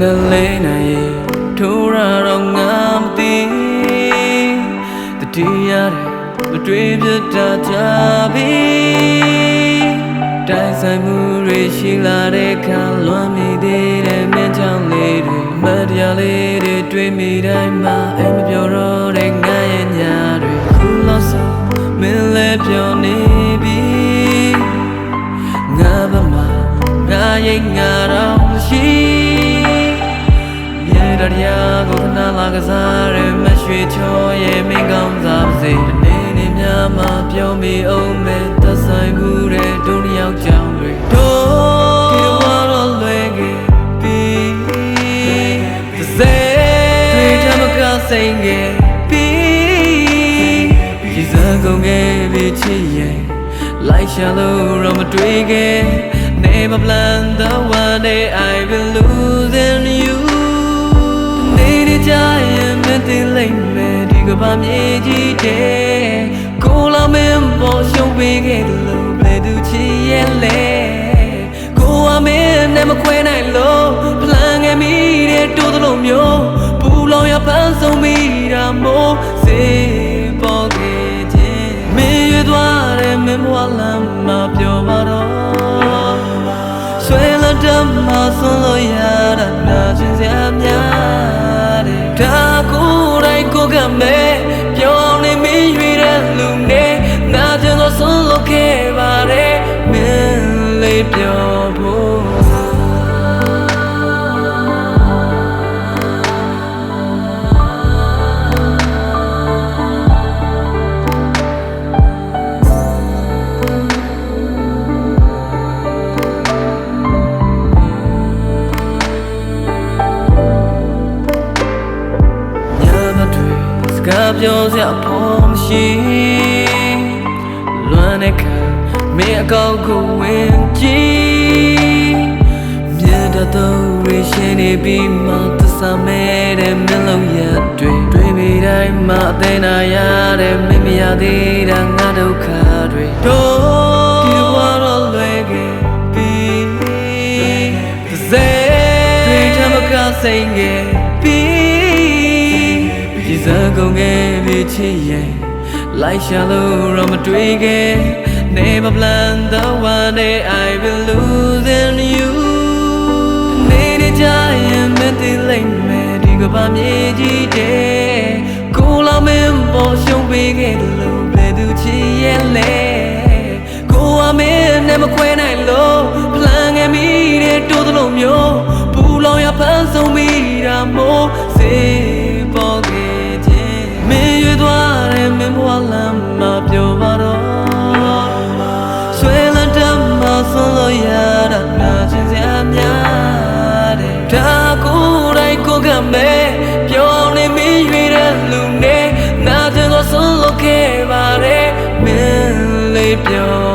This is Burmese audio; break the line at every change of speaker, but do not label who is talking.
နှလေးနိုင်ရဲ့ထိုးရတော့ငါမသိတတိရတယ်မတွေ့ပြတတ်ကြပြီတိုင်ဆိုင်မှုတွေရှိလာတဲ့ခါလွမ်းမိသေးတဲ့မင်းချောင်းလေးတွေမတရားလေးတွေတွေ့မိတိုင်းမှာအိမ်မပြောတော့တဲ့ငါရဲ့ညာတွေခုလောက်ဆိုမင်းလည်းပြောနေ ကိုခဏလာကစားရမရွှေချောရဲ့မင်းကောင်းစားပါစေဒီနေ့နေ့များမှာပြောမိအောင်မဲ့သက်ဆိုင်မှုတဲ့ဒုညယောက်ကြောင်တွေတို့ဒီဝါတော့လွယ်ခဲ့ပြီတစ်စဲတွေ့ချမကစိန်ခဲ့ပြီဒီစံကုန်ခဲ့ပြီချစ်ရဲ့ like shallow တော့မတွေ့ခဲ့ Never plan the one day I will lose in you နေနေ ကြရင်မသိလိမ့်မယ်ဒီကဘာမြေကြီးတဲ့ကိုလာမင်းပေါ်ရှုံးပေးခဲ့တယ်လို့ဘယ်သူချစ်ရဲ့လဲကိုအမင်းနဲ့မခွဲနိုင်လို့ပလန်ငယ်မိတဲ့တိုးသလိုမျိုးပူလောင်ရပန်းဆုံးမိတာမို့စေပေါ်ခဲ့ခြင်းမင်းရွေသွားတဲ့မင်းဘဝလမ်းမှာပြောပါတော့ဆွေလတ်တမ်းမှာဆွ ပြောဖို့ညမတွေစကားပြောစရာဖို့မရှိလွမ်းတဲ့ခါမင်းအကောက်ကိုဝင်ကြည့် ပြီးမှသစ္စာမဲ့တဲ့မင်းလုံးရတွေတွေ့မိတိုင်းမှအသေးနာရတဲ့မင်းမရသေးတာငါဒုက္ခတွေတို့ဒီဘဝတော့လွယ်ခဲ့ပြီတစ်စဲတွေ့ထမကစိန်ခဲ့ပြီဒီစံကုန်ခဲ့ပြီချစ်ရဲ့ like shallow တော့မတွေ့ခဲ့ never plan the one day I will lose ဘာမြေကြီးတဲ့ကိုလာမင်းပေါ်ရှုံးပေးခဲ့တယ်လို့ဘယ်သူချစ်ရဲ့လဲကိုအမင်းနဲ့မခွဲနိုင်လို့ပလန်ငယ်မိတဲ့တိုးသလိုမျိုး keep your